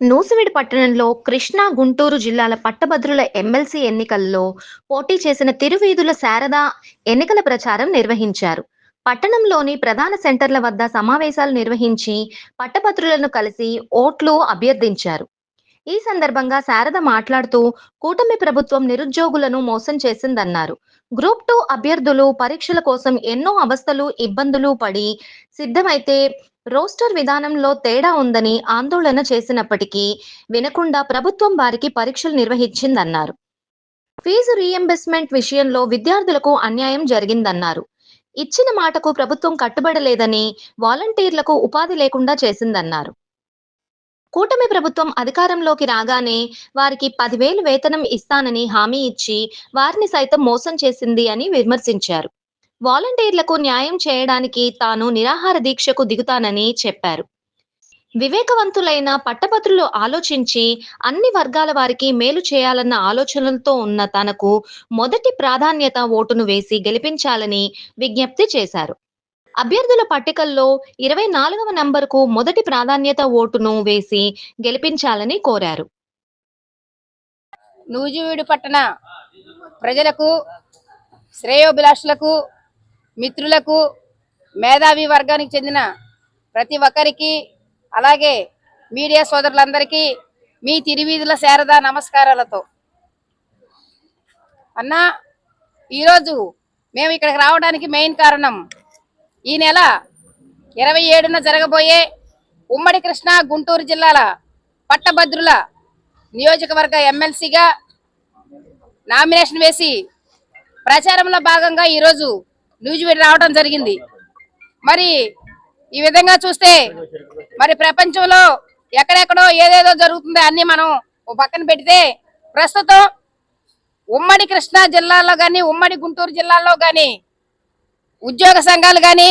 నూసివీడు పట్టణంలో కృష్ణా గుంటూరు జిల్లాల పట్టభద్రుల ఎమ్మెల్సీ ఎన్నికల్లో పోటీ చేసిన తిరువీధుల శారద ఎన్నికల ప్రచారం నిర్వహించారు. పట్టణంలోని ప్రధాన సెంటర్ల వద్ద సమావేశాలు నిర్వహించి పట్టభద్రులను కలిసి ఓట్లు అభ్యర్థించారు. ఈ సందర్భంగా శారద మాట్లాడుతూ కూటమి ప్రభుత్వం నిరుద్యోగులను మోసం చేసిందన్నారు. గ్రూప్ టూ అభ్యర్థులు పరీక్షల కోసం ఎన్నో అవస్థలు ఇబ్బందులు పడి సిద్ధమైతే రోస్టర్ విధానంలో తేడా ఉందని ఆందోళన చేసినప్పటికీ వినకుండా ప్రభుత్వం వారికి పరీక్షలు నిర్వహించిందన్నారు. ఫీజు రీఎంబర్స్మెంట్ విషయంలో విద్యార్థులకు అన్యాయం జరిగిందన్నారు. ఇచ్చిన మాటకు ప్రభుత్వం కట్టుబడలేదని వాలంటీర్లకు ఉపాధి లేకుండా చేసిందన్నారు. కూటమి ప్రభుత్వం అధికారంలోకి రాగానే వారికి పదివేలు వేతనం ఇస్తానని హామీ ఇచ్చి వారిని సైతం మోసం చేసింది అని విమర్శించారు. వాలంటీర్లకు న్యాయం చేయడానికి తాను నిరాహార దీక్షకు దిగుతానని చెప్పారు. వివేకవంతులైన పట్టభద్రులు ఆలోచించి అన్ని వర్గాల వారికి మేలు చేయాలన్న ఆలోచనలతో ఉన్న తనకు మొదటి ప్రాధాన్యత ఓటును వేసి గెలిపించాలని విజ్ఞప్తి చేశారు. అభ్యర్థుల పట్టికల్లో ఇరవై నాలుగవ నంబరుకు మొదటి ప్రాధాన్యత ఓటును వేసి గెలిపించాలని కోరారు. నూజివీడు పట్టణ ప్రజలకు శ్రేయోభిలాషులకు మిత్రులకు మేధావి వర్గానికి చెందిన ప్రతి ఒక్కరికి అలాగే మీడియా సోదరులందరికీ మీ తిరువీధుల శారద నమస్కారాలతో. అన్నా ఈరోజు మేము ఇక్కడికి రావడానికి మెయిన్ కారణం ఈ నెల ఇరవై ఏడున జరగబోయే ఉమ్మడి కృష్ణా గుంటూరు జిల్లాల పట్టభద్రుల నియోజకవర్గ ఎమ్మెల్సీగా నామినేషన్ వేసి ప్రచారంలో భాగంగా ఈరోజు నూజివీడు రావడం జరిగింది. మరి ఈ విధంగా చూస్తే మరి ప్రపంచంలో ఎక్కడెక్కడో ఏదేదో జరుగుతుందో అన్ని మనం ఓ పక్కన పెడితే ప్రస్తుతం ఉమ్మడి కృష్ణా జిల్లాలో కానీ ఉమ్మడి గుంటూరు జిల్లాలో కానీ ఉద్యోగ సంఘాలు కానీ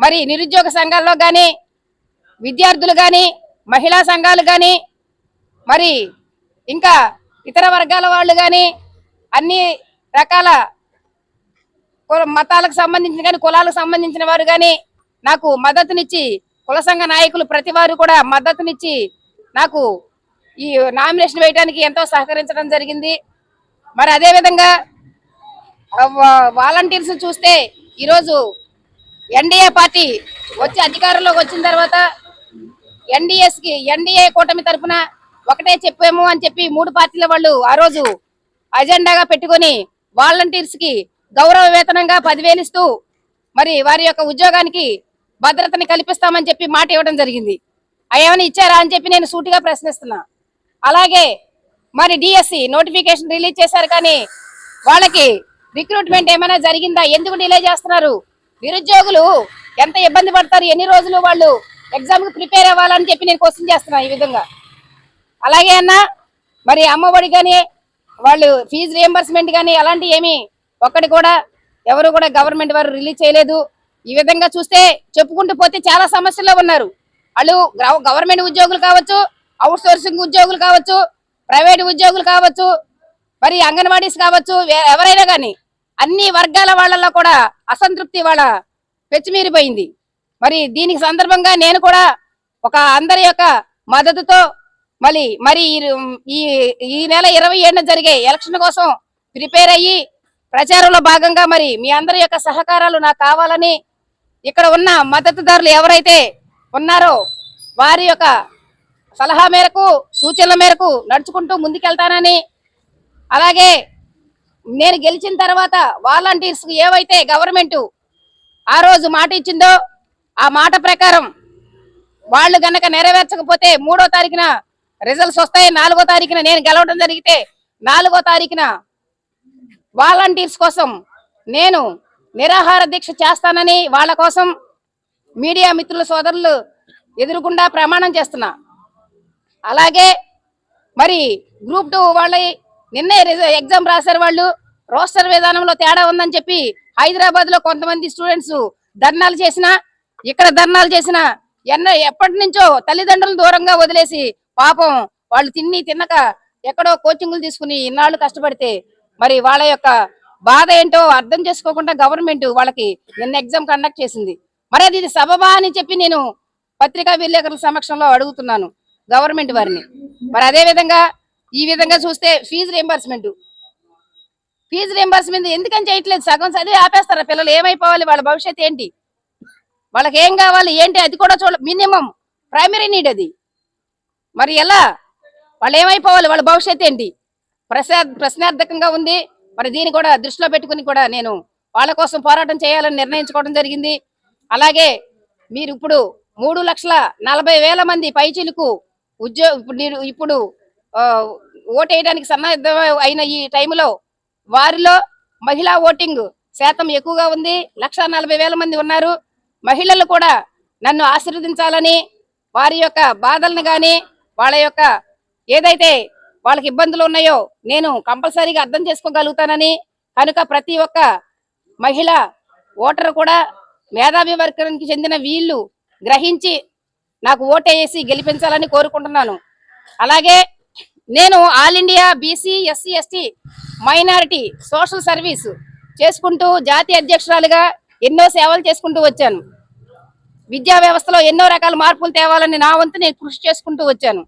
మరి నిరుద్యోగ సంఘాల్లో కానీ విద్యార్థులు కానీ మహిళా సంఘాలు కానీ మరి ఇంకా ఇతర వర్గాల వాళ్ళు కానీ అన్ని రకాల మతాలకు సంబంధించిన కానీ కులాలకు సంబంధించిన వారు కానీ నాకు మద్దతునిచ్చి కుల సంఘ నాయకులు ప్రతి వారు కూడా మద్దతునిచ్చి నాకు ఈ నామినేషన్ వేయడానికి ఎంతో సహకరించడం జరిగింది. మరి అదే విధంగా వాలంటీర్స్ చూస్తే ఈరోజు ఎన్డీఏ పార్టీ వచ్చి అధికారంలోకి వచ్చిన తర్వాత ఎన్డీఎస్కి ఎన్డీఏ కూటమి తరఫున ఒకటే చెప్పాము అని చెప్పి మూడు పార్టీల వాళ్ళు ఆ రోజు అజెండాగా పెట్టుకొని వాలంటీర్స్కి గౌరవ వేతనంగా పదివేలు ఇస్తూ మరి వారి యొక్క ఉద్యోగానికి భద్రతని కల్పిస్తామని చెప్పి మాట ఇవ్వడం జరిగింది. అవేమైనా ఇచ్చారా అని చెప్పి నేను సూటిగా ప్రశ్నిస్తున్నా. అలాగే మరి డిఎస్సి నోటిఫికేషన్ రిలీజ్ చేశారు కానీ వాళ్ళకి రిక్రూట్మెంట్ ఏమైనా జరిగిందా? ఎందుకు డిలే చేస్తున్నారు? నిరుద్యోగులు ఎంత ఇబ్బంది పడతారు? ఎన్ని రోజులు వాళ్ళు ఎగ్జామ్కి ప్రిపేర్ అవ్వాలని చెప్పి నేను క్వశ్చన్ చేస్తున్నా ఈ విధంగా. అలాగే అన్న మరి అమ్మఒడి కానీ వాళ్ళు ఫీజు రియంబర్స్మెంట్ కానీ అలాంటివి ఏమి ఒక్కటి కూడా ఎవరు కూడా గవర్నమెంట్ వారు రిలీజ్ చేయలేదు. ఈ విధంగా చూస్తే చెప్పుకుంటూ పోతే చాలా సమస్యల్లో ఉన్నారు. వాళ్ళు గవర్నమెంట్ ఉద్యోగులు కావచ్చు అవుట్ సోర్సింగ్ ఉద్యోగులు కావచ్చు ప్రైవేట్ ఉద్యోగులు కావచ్చు మరి అంగన్వాడీస్ కావచ్చు ఎవరైనా కానీ అన్ని వర్గాల వాళ్ళల్లో కూడా అసంతృప్తి వాళ్ళ పెచ్చిమీరిపోయింది మరి దీనికి సందర్భంగా నేను కూడా ఒక అందరి యొక్క మద్దతుతో మళ్ళీ మరి ఈ- ఈ ఈ నెల ఇరవై ఏడున జరిగే ఎలక్షన్ కోసం ప్రిపేర్ అయ్యి ప్రచారంలో భాగంగా మరి మీ అందరి యొక్క సహకారాలు నాకు కావాలని ఇక్కడ ఉన్న మద్దతుదారులు ఎవరైతే ఉన్నారో వారి యొక్క సలహా మేరకు సూచనల మేరకు నడుచుకుంటూ ముందుకెళ్తానని అలాగే నేను గెలిచిన తర్వాత వాలంటీర్స్ ఏవైతే గవర్నమెంట్ ఆ రోజు మాట ఇచ్చిందో ఆ మాట ప్రకారం వాళ్ళు గనక నెరవేర్చకపోతే మూడో తారీఖున రిజల్ట్స్ వస్తాయి నాలుగో తారీఖున నేను గెలవడం జరిగితే నాలుగో తారీఖున వాలంటీర్స్ కోసం నేను నిరాహార దీక్ష చేస్తానని వాళ్ళ కోసం మీడియా మిత్రుల సోదరులు ఎదురుకుండా ప్రమాణం చేస్తున్నా. అలాగే మరి గ్రూప్ టూ వాళ్ళ నిన్నే ఎగ్జామ్ రాశారు వాళ్ళు. రోస్టర్ విధానంలో తేడా ఉందని చెప్పి హైదరాబాద్లో కొంతమంది స్టూడెంట్స్ ధర్నాలు చేసినా ఇక్కడ ధర్నాలు చేసినా ఎన్న ఎప్పటి నుంచో తల్లిదండ్రులను దూరంగా వదిలేసి పాపం వాళ్ళు తిని తిన్నక ఎక్కడో కోచింగ్లు తీసుకుని ఇన్నాళ్ళు కష్టపడితే మరి వాళ్ళ యొక్క బాధ ఏంటో అర్థం చేసుకోకుండా గవర్నమెంట్ వాళ్ళకి నిన్న ఎగ్జామ్ కండక్ట్ చేసింది. మరి అది ఇది సబబా అని చెప్పి నేను పత్రికా విలేకరుల సమక్షంలో అడుగుతున్నాను గవర్నమెంట్ వారిని. మరి అదే విధంగా ఈ విధంగా చూస్తే ఫీజు రియంబర్స్మెంట్ ఫీజు రియంబర్స్మెంట్ ఎందుకని చేయట్లేదు? సగం చదివి ఆపేస్తారా పిల్లలు? ఏమైపోవాలి? వాళ్ళ భవిష్యత్ ఏంటి? వాళ్ళకి ఏం కావాలి? ఏంటి? అది కూడా చూడ మినిమం ప్రైమరీ నీడ్ అది. మరి ఎలా? వాళ్ళు ఏమైపోవాలి? వాళ్ళ భవిష్యత్ ఏంటి? ప్రశ్నార్థకంగా ఉంది. మరి దీన్ని కూడా దృష్టిలో పెట్టుకుని కూడా నేను వాళ్ళ కోసం పోరాటం చేయాలని నిర్ణయించుకోవడం జరిగింది. అలాగే మీరు ఇప్పుడు మూడు లక్షల నలభై వేల మంది పైచీలకు ఉద్యోగ ఇప్పుడు ఇప్పుడు ఓటేయడానికి సన్నద్ధం అయిన ఈ టైంలో వారిలో మహిళా ఓటింగ్ శాతం ఎక్కువగా ఉంది. లక్ష నలభై వేల మంది ఉన్నారు. మహిళలు కూడా నన్ను ఆశీర్వదించాలని వారి యొక్క బాధల్ని కానీ వాళ్ళ యొక్క ఏదైతే వాళ్ళకి ఇబ్బందులు ఉన్నాయో నేను కంపల్సరీగా అర్థం చేసుకోగలుగుతానని. కనుక ప్రతి ఒక్క మహిళ ఓటర్ కూడా మేధావి వర్గానికి చెందిన వీళ్ళు గ్రహించి నాకు ఓటేసి గెలిపించాలని కోరుకుంటున్నాను. అలాగే నేను all India BC SC ST minority social service చేసుకుంటూ జాతీయ అధ్యక్షురాలుగా ఎన్నో సేవలు చేసుకుంటూ వచ్చాను. విద్యా వ్యవస్థలో ఎన్నో రకాల మార్పులు తేవాలని నా వంతు నేను కృషి చేసుకుంటూ వచ్చాను.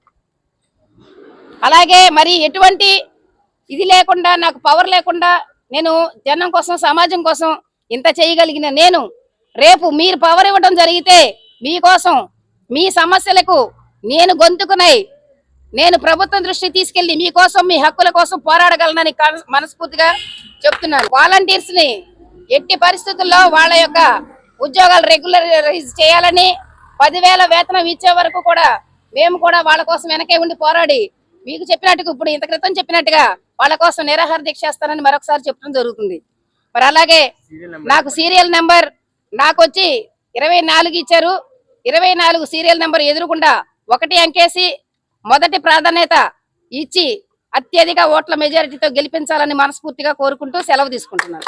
అలాగే మరి ఎటువంటి ఇది లేకుండా నాకు పవర్ లేకుండా నేను జనం కోసం సమాజం కోసం ఇంత చేయగలిగిన నేను రేపు మీరు పవర్ ఇవ్వడం జరిగితే మీకోసం మీ సమస్యలకు నేను గొంతుకునై నేను ప్రభుత్వం దృష్టి తీసుకెళ్ళి మీకోసం మీ హక్కుల కోసం పోరాడగలనని కన- మనస్ఫూర్తిగా చెప్తున్నాను. వాలంటీర్స్ని ఎట్టి పరిస్థితుల్లో వాళ్ళ యొక్క ఉద్యోగాలు రెగ్యులరైజ్ చేయాలని పదివేల వేతనం ఇచ్చే వరకు కూడా మేము కూడా వాళ్ళ కోసం వెనకే ఉండి పోరాడి మీకు చెప్పినట్టుగా ఇప్పుడు ఇంత క్రితం చెప్పినట్టుగా వాళ్ళ కోసం నిరాహార దీక్ష చేస్తానని మరొకసారి చెప్పడం జరుగుతుంది. మరి అలాగే నాకు సీరియల్ నెంబర్ నాకు వచ్చి ఇరవై నాలుగు ఇచ్చారు. ఇరవై నాలుగు సీరియల్ నెంబర్ ఎదురుకుండా ఒకటి అంకేసి మొదటి ప్రాధాన్యత ఇచ్చి అత్యధిక ఓట్ల మెజారిటీతో గెలిపించాలని మనస్ఫూర్తిగా కోరుకుంటూ సెలవు తీసుకుంటున్నాను.